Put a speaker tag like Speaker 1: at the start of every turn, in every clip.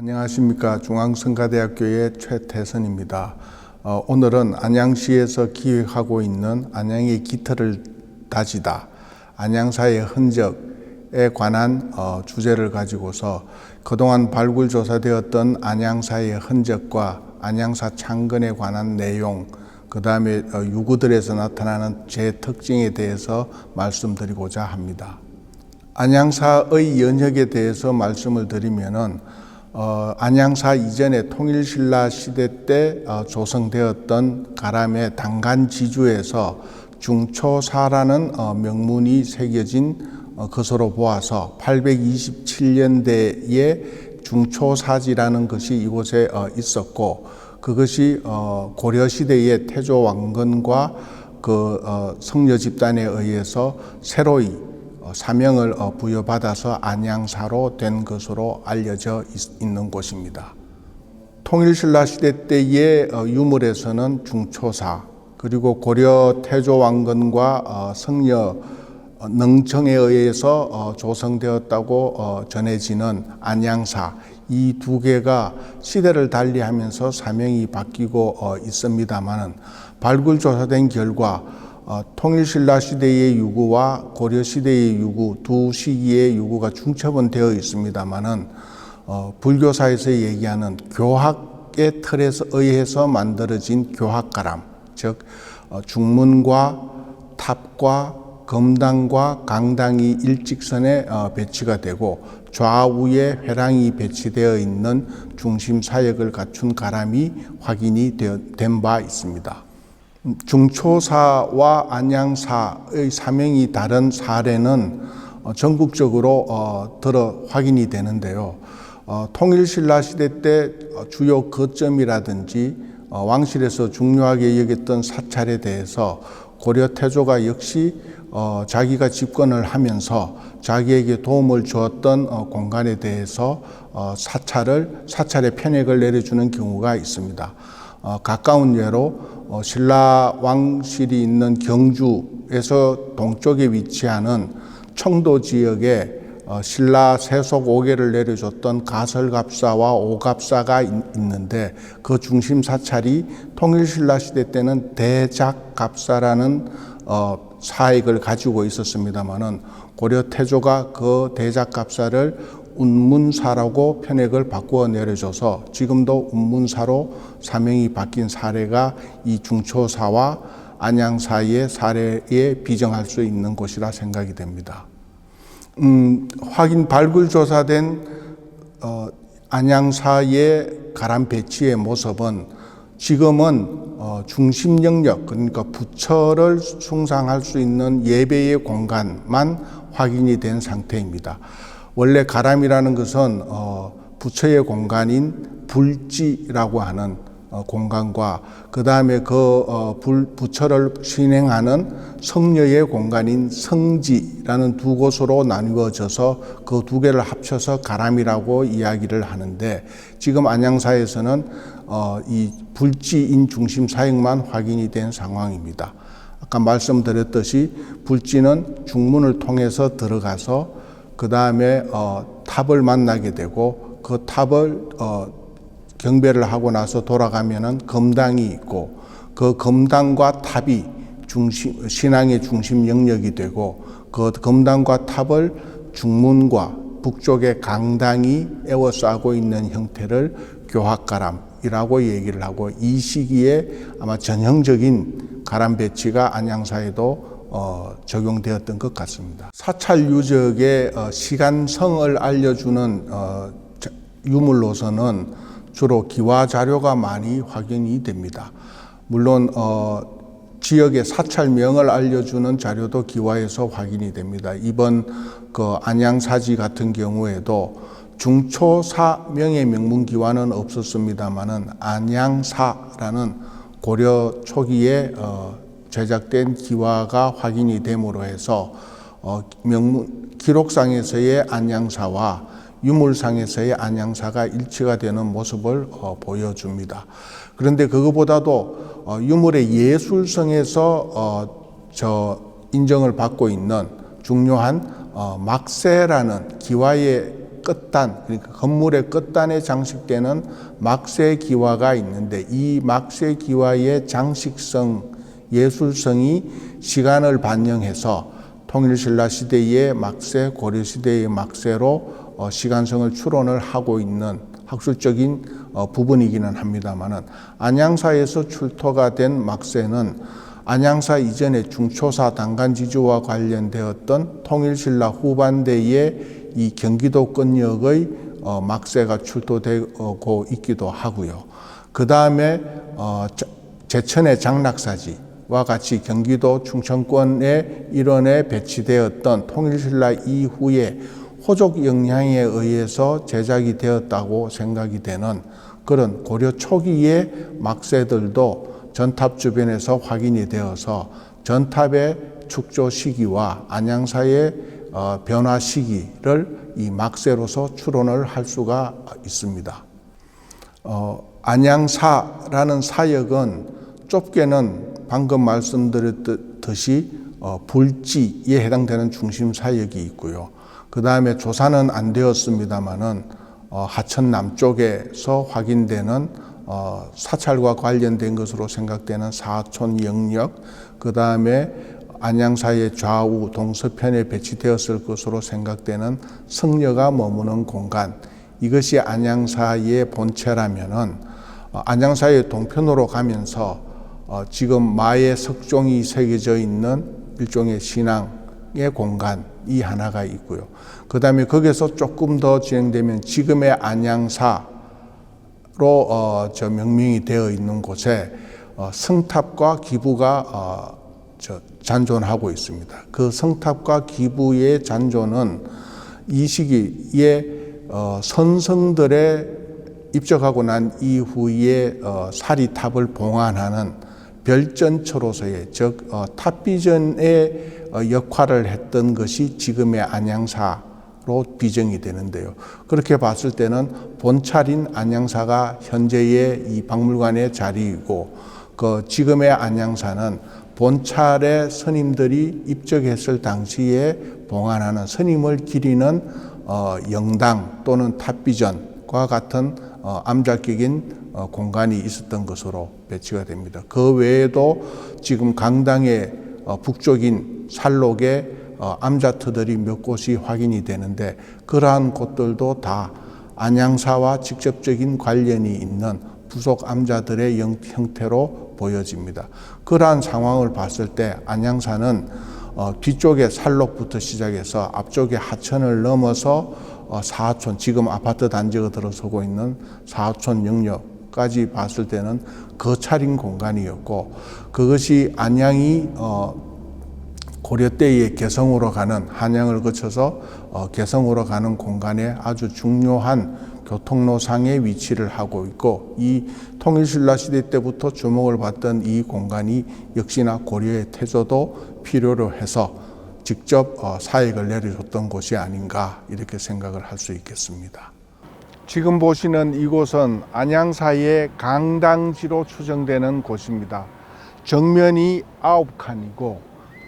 Speaker 1: 안녕하십니까 중앙성가대학교의 최태선입니다. 어, 오늘은 안양시에서 기획하고 있는 안양의 기틀을 다지다 안양사의 흔적에 관한 어, 주제를 가지고서 그동안 발굴 조사되었던 안양사의 흔적과 안양사 창건에 관한 내용 그 다음에 어, 유구들에서 나타나는 제 특징에 대해서 말씀드리고자 합니다. 안양사의 연혁에 대해서 말씀을 드리면은 어, 안양사 이전에 통일신라 시대 때 어, 조성되었던 가람의 당간 지주에서 중초사라는 어, 명문이 새겨진 어, 것으로 보아서 827년대에 중초사지라는 것이 이곳에 어, 있었고 그것이 어, 고려 시대의 태조 왕건과 그 어, 성녀 집단에 의해서 새로이 어, 사명을 어, 부여받아서 안양사로 된 것으로 알려져 있- 있는 곳입니다. 통일신라 시대 때의 어, 유물에서는 중초사 그리고 고려 태조 왕건과 어, 성녀 어, 능청에 의해서 어, 조성되었다고 어, 전해지는 안양사 이 두 개가 시대를 달리하면서 사명이 바뀌고 어, 있습니다만은 발굴 조사된 결과 어, 통일신라 시대의 유구와 고려 시대의 유구 두 시기의 유구가 중첩은 되어 있습니다만은 어, 불교사에서 얘기하는 교학의 틀에서 의해서 만들어진 교학가람, 즉 어, 중문과 탑과 검당과 강당이 일직선에 어, 배치가 되고 좌우에 회랑이 배치되어 있는 중심 사역을 갖춘 가람이 확인이 된 바 있습니다. 중초사와 안양사의 사명이 다른 사례는 어, 전국적으로 어, 들어 확인이 되는데요. 어, 통일신라 시대 때 어, 주요 거점이라든지 어, 왕실에서 중요하게 여겼던 사찰에 대해서 고려 태조가 역시 어, 자기가 집권을 하면서 자기에게 도움을 주었던 어, 공간에 대해서 어, 사찰을 사찰의 편액을 내려주는 경우가 있습니다. 어, 가까운 예로 어, 신라 왕실이 있는 경주에서 동쪽에 위치하는 청도 지역에 어, 신라 세속 5개를 내려줬던 가설갑사와 오갑사가 있- 있는데 그 중심 사찰이 통일신라 시대 때는 대작갑사라는 어, 사익을 가지고 있었습니다마는 고려 태조가 그 대작갑사를 운문사라고 편액을 바꾸어 내려줘서 지금도 운문사로 사명이 바뀐 사례가 이 중초사와 안양사의 사례에 비정할 수 있는 곳이라 생각이 됩니다. 음, 확인 발굴 조사된 어, 안양사의 가람 배치의 모습은 지금은 어, 중심 영역 그러니까 부처를 숭상할 수 있는 예배의 공간만 확인이 된 상태입니다. 원래 가람이라는 것은 어, 부처의 공간인 불지라고 하는 어, 공간과 그 다음에 그 어, 불, 부처를 신행하는 성녀의 공간인 성지라는 두 곳으로 나누어져서 그 두 개를 합쳐서 가람이라고 이야기를 하는데 지금 안양사에서는 어, 이 불지인 중심 사역만 확인이 된 상황입니다. 아까 말씀드렸듯이 불지는 중문을 통해서 들어가서 그 다음에 어, 탑을 만나게 되고 그 탑을 어, 경배를 하고 나서 돌아가면은 검당이 있고 그 검당과 탑이 중심 신앙의 중심 영역이 되고 그 검당과 탑을 중문과 북쪽의 강당이 에워싸고 있는 형태를 교학가람이라고 얘기를 하고 이 시기에 아마 전형적인 가람 배치가 안양사에도 어, 적용되었던 것 같습니다. 사찰 유적의 어, 시간성을 알려주는 어, 자- 유물로서는 주로 기와 자료가 많이 확인이 됩니다. 물론 어, 지역의 사찰명을 알려주는 자료도 기와에서 확인이 됩니다. 이번 그 안양사지 같은 경우에도 중초사 명의 명문 기와는 없었습니다만은 안양사라는 고려 초기에 어, 제작된 기와가 확인이 됨으로 해서 어, 명문 기록상에서의 안양사와 유물상에서의 안양사가 일치가 되는 모습을 어, 보여줍니다. 그런데 그것보다도 어, 유물의 예술성에서 어, 저 인정을 받고 있는 중요한 어, 막세라는 기와의 끝단 그러니까 건물의 끝단에 장식되는 막세 기와가 있는데 이 막세 기와의 장식성 예술성이 시간을 반영해서 통일신라 시대의 막세, 고려 시대의 막세로 어, 시간성을 추론을 하고 있는 학술적인 어, 부분이기는 합니다만은 안양사에서 출토가 된 막세는 안양사 이전의 중초사 당간지주와 관련되었던 통일신라 후반대의 이 경기도 권역의 어, 막세가 출토되고 있기도 하고요. 그 다음에 제천의 장락사지 와 같이 경기도 충청권의 일원에 배치되었던 통일신라 이후에 호족 영향에 의해서 제작이 되었다고 생각이 되는 그런 고려 초기의 막세들도 전탑 주변에서 확인이 되어서 전탑의 축조 시기와 안양사의 어, 변화 시기를 이 막세로서 추론을 할 수가 있습니다. 어, 안양사라는 사역은 좁게는 방금 말씀드렸듯이 어, 불지에 해당되는 중심 사역이 있고요. 그 다음에 조사는 안 되었습니다만은 어, 하천 남쪽에서 확인되는 어, 사찰과 관련된 것으로 생각되는 사촌 영역, 그 다음에 안양사의 좌우 동서편에 배치되었을 것으로 생각되는 성녀가 머무는 공간, 이것이 안양사의 본체라면은 어, 안양사의 동편으로 가면서 어, 지금 마의 석종이 새겨져 있는 일종의 신앙의 공간 이 하나가 있고요. 그 다음에 거기서 조금 더 진행되면 지금의 안양사로 어, 저 명명이 되어 있는 곳에 어, 성탑과 기부가 어, 저 잔존하고 있습니다. 그 성탑과 기부의 잔존은 이 시기에 어, 선성들의 입적하고 난 이후에 어, 사리탑을 봉안하는 별전처로서의 즉 어, 탑비전의 어, 역할을 했던 것이 지금의 안양사로 비정이 되는데요. 그렇게 봤을 때는 본찰인 안양사가 현재의 이 박물관의 자리이고 그 지금의 안양사는 본찰의 스님들이 입적했을 당시에 봉안하는 스님을 기리는 어, 영당 또는 탑비전과 같은 어, 암작격인 어, 공간이 있었던 것으로 배치가 됩니다. 그 외에도 지금 강당의 어, 북쪽인 살록에 어, 암자트들이 몇 곳이 확인이 되는데 그러한 곳들도 다 안양사와 직접적인 관련이 있는 부속 암자들의 영- 형태로 보여집니다. 그러한 상황을 봤을 때 안양사는 어, 뒤쪽에 살록부터 시작해서 앞쪽에 하천을 넘어서 어, 사하촌 지금 아파트 단지가 들어서고 있는 사하촌 영역 까지 봤을 때는 거찰인 공간이었고 그것이 안양이 어, 고려 때의 개성으로 가는 한양을 거쳐서 어, 개성으로 가는 공간에 아주 중요한 교통로상의 위치를 하고 있고 이 통일신라 시대 때부터 주목을 받던 이 공간이 역시나 고려의 태조도 필요로 해서 직접 어, 사익을 내려줬던 곳이 아닌가 이렇게 생각을 할 수 있겠습니다. 지금 보시는 이곳은 안양사의 강당지로 추정되는 곳입니다. 정면이 아홉 칸이고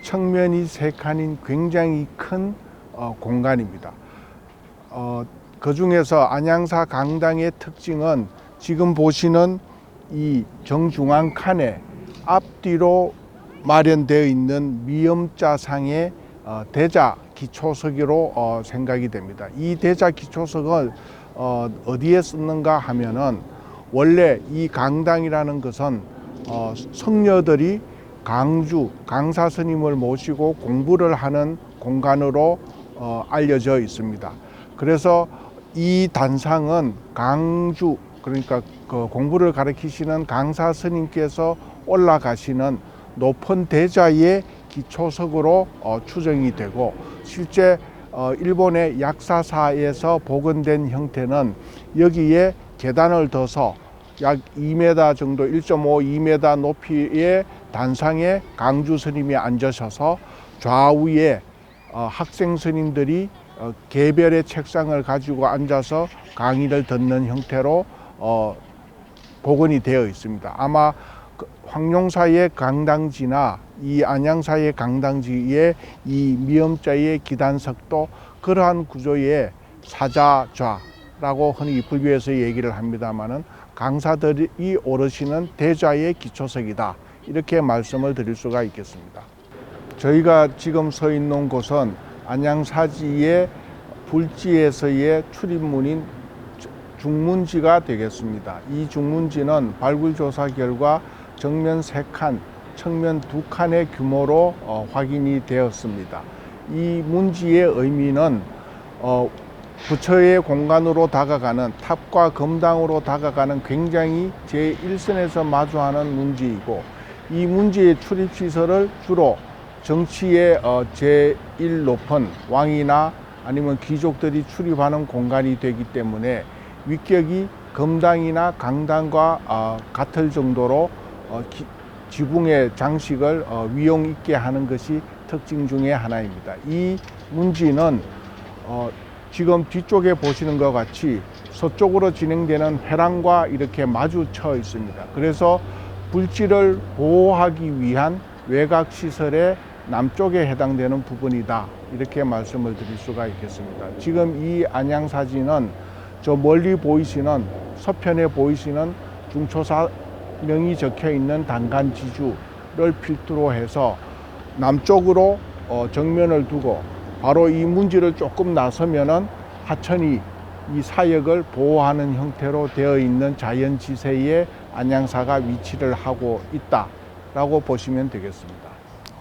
Speaker 1: 측면이 세 칸인 굉장히 큰 어, 공간입니다. 어, 그 중에서 안양사 강당의 특징은 지금 보시는 이 정중앙 칸에 앞뒤로 마련되어 있는 미음자상의 어, 대자 기초석으로 어, 생각이 됩니다. 이 대자 기초석을 어, 어디에 쓰는가 하면은 원래 이 강당이라는 것은 어, 성녀들이 강주 강사 스님을 모시고 공부를 하는 공간으로 어, 알려져 있습니다. 그래서 이 단상은 강주 그러니까 그 공부를 가르치시는 강사 스님께서 올라가시는 높은 대자의 기초석으로 어, 추정이 되고 실제 어, 일본의 약사사에서 복원된 형태는 여기에 계단을 둬서 약 2m 정도 1.5, 2m 높이의 단상에 강주 스님이 앉으셔서 좌우에 어, 학생 스님들이 어, 개별의 책상을 가지고 앉아서 강의를 듣는 형태로 어, 복원이 되어 있습니다. 아마 그 황룡사의 강당지나 이 안양사의 강당지의 이 미음자의 기단석도 그러한 구조의 사자좌라고 흔히 불교에서 얘기를 합니다마는 강사들이 오르시는 대좌의 기초석이다 이렇게 말씀을 드릴 수가 있겠습니다. 저희가 지금 서 있는 곳은 안양사지의 불지에서의 출입문인 중문지가 되겠습니다. 이 중문지는 발굴 조사 결과 정면 세 칸, 측면 두 칸의 규모로 어, 확인이 되었습니다. 이 문지의 의미는 어, 부처의 공간으로 다가가는 탑과 금당으로 다가가는 굉장히 제1선에서 마주하는 문지이고 이 문지의 출입 시설을 주로 정치의 어, 제1 높은 왕이나 아니면 귀족들이 출입하는 공간이 되기 때문에 위격이 금당이나 강당과 어, 같을 정도로 어, 기- 지붕의 장식을 어, 위용 있게 하는 것이 특징 중의 하나입니다. 이 문지는 어, 지금 뒤쪽에 보시는 것 같이 서쪽으로 진행되는 회랑과 이렇게 마주쳐 있습니다. 그래서 불지를 보호하기 위한 외곽 시설의 남쪽에 해당되는 부분이다. 이렇게 말씀을 드릴 수가 있겠습니다. 지금 이 안양 사진은 저 멀리 보이시는 서편에 보이시는 중초사 명이 적혀 있는 단간 지주를 필두로 해서 남쪽으로 어, 정면을 두고 바로 이 문지를 조금 나서면은 하천이 이 사역을 보호하는 형태로 되어 있는 자연지세에 안양사가 위치를 하고 있다라고 보시면 되겠습니다.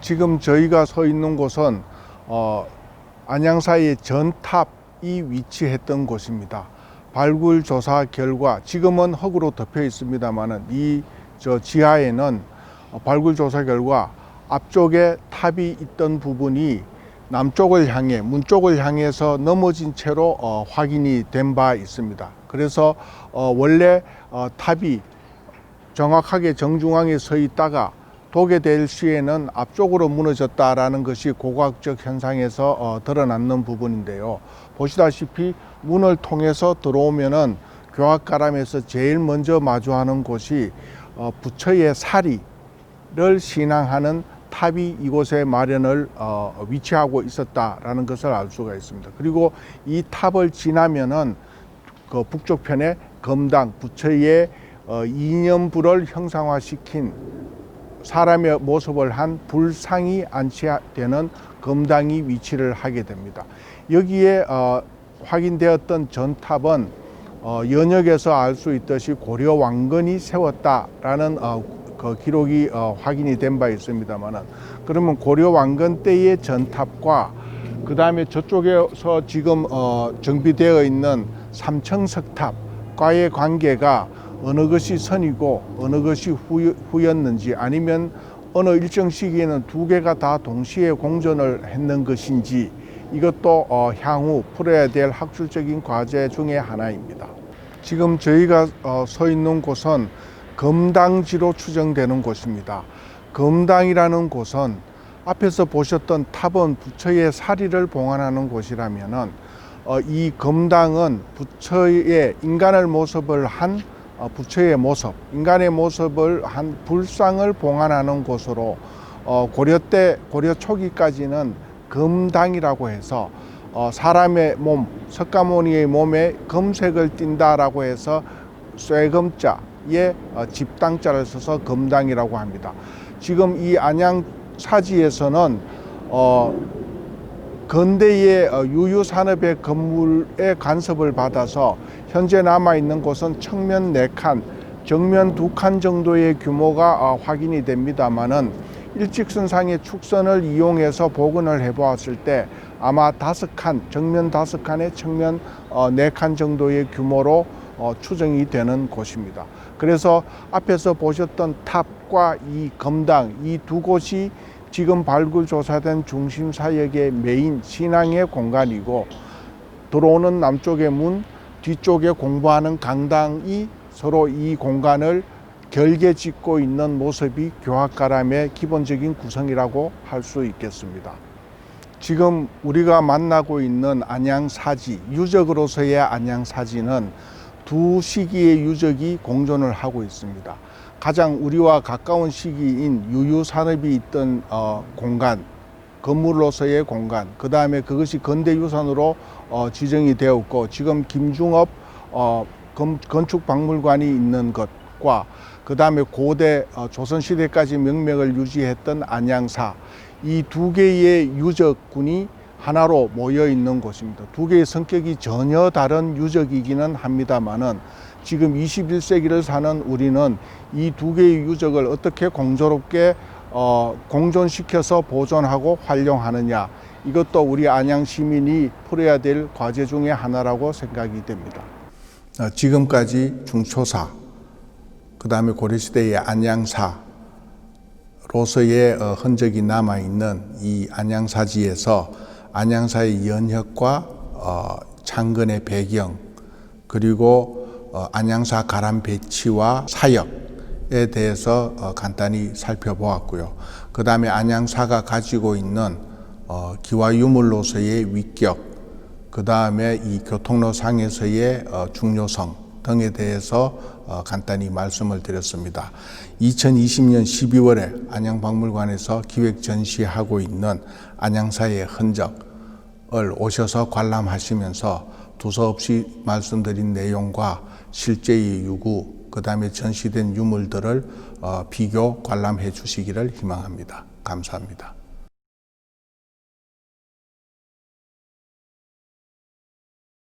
Speaker 1: 지금 저희가 서 있는 곳은 어, 안양사의 전탑이 위치했던 곳입니다. 발굴 조사 결과 지금은 흙으로 덮여 있습니다만은 이 저 지하에는 어, 발굴 조사 결과 앞쪽에 탑이 있던 부분이 남쪽을 향해 문 쪽을 향해서 넘어진 채로 어, 확인이 된 바 있습니다. 그래서 어, 원래 어, 탑이 정확하게 정중앙에 서 있다가 도게 될 시에는 앞쪽으로 무너졌다라는 것이 고고학적 현상에서 어, 드러났는 부분인데요. 보시다시피 문을 통해서 들어오면은 교학가람에서 제일 먼저 마주하는 곳이 어, 부처의 사리를 신앙하는 탑이 이곳에 마련을 어, 위치하고 있었다라는 것을 알 수가 있습니다. 그리고 이 탑을 지나면은 그 북쪽편에 검당 부처의 어, 이념불을 형상화시킨 사람의 모습을 한 불상이 안치되는 검당이 위치를 하게 됩니다. 여기에 어, 확인되었던 전탑은 어, 연역에서 알 수 있듯이 고려 왕건이 세웠다라는 어, 그 기록이 어, 확인이 된 바 있습니다만은 그러면 고려 왕건 때의 전탑과 그 다음에 저쪽에서 지금 어, 정비되어 있는 삼청석탑과의 관계가 어느 것이 선이고 어느 것이 후, 후였는지 아니면 어느 일정 시기에는 두 개가 다 동시에 공전을 했는 것인지 이것도 어, 향후 풀어야 될 학술적인 과제 중의 하나입니다. 지금 저희가 어, 서 있는 곳은 검당지로 추정되는 곳입니다. 검당이라는 곳은 앞에서 보셨던 탑은 부처의 사리를 봉안하는 곳이라면은 어, 이 검당은 부처의 인간을 모습을 한 어, 부처의 모습, 인간의 모습을 한 불상을 봉안하는 곳으로 어, 고려 때 고려 초기까지는 검당이라고 해서 어, 사람의 몸, 석가모니의 몸에 검색을 띈다라고 해서 쇠검자에 어, 집당자를 써서 검당이라고 합니다. 지금 이 안양 사지에서는 어, 근대의 어, 유유산업의 건물의 간섭을 받아서 현재 남아 있는 곳은 측면 네 칸, 정면 두칸 정도의 규모가 어, 확인이 됩니다만은 일직선상의 축선을 이용해서 복원을 해보았을 때 아마 다섯 칸, 정면 다섯 칸에 측면 어, 네칸 정도의 규모로 어, 추정이 되는 곳입니다. 그래서 앞에서 보셨던 탑과 이 검당 이 두 곳이 지금 발굴 조사된 중심 사역의 메인 신앙의 공간이고 들어오는 남쪽의 문 뒤쪽에 공부하는 강당이 서로 이 공간을 결계 짓고 있는 모습이 교학가람의 기본적인 구성이라고 할 수 있겠습니다. 지금 우리가 만나고 있는 안양사지, 유적으로서의 안양사지는 두 시기의 유적이 공존을 하고 있습니다. 가장 우리와 가까운 시기인 유유산업이 있던 어, 공간 건물로서의 공간, 그 다음에 그것이 건대유산으로 어, 지정이 되었고 지금 김중업 어, 건, 건축박물관이 있는 것과 그 다음에 고대 어, 조선시대까지 명맥을 유지했던 안양사 이 두 개의 유적군이 하나로 모여 있는 곳입니다. 두 개의 성격이 전혀 다른 유적이기는 합니다만은 지금 21세기를 사는 우리는 이 두 개의 유적을 어떻게 공조롭게 어, 공존시켜서 보존하고 활용하느냐 이것도 우리 안양 시민이 풀어야 될 과제 중의 하나라고 생각이 됩니다. 어, 지금까지 중초사, 그 다음에 고려시대의 안양사, 로서의 어, 흔적이 남아 있는 이 안양사지에서 안양사의 연혁과 어, 창건의 배경 그리고 어, 안양사 가람 배치와 사역 에 대해서 어, 간단히 살펴보았고요. 그 다음에 안양사가 가지고 있는 어, 기와 유물로서의 위격, 그 다음에 이 교통로 상에서의 어, 중요성 등에 대해서 어, 간단히 말씀을 드렸습니다. 2020년 12월에 안양박물관에서 기획 전시하고 있는 안양사의 흔적을 오셔서 관람하시면서 두서없이 말씀드린 내용과 실제의 유구, 그 다음에 전시된 유물들을 어, 비교 관람해 주시기를 희망합니다. 감사합니다.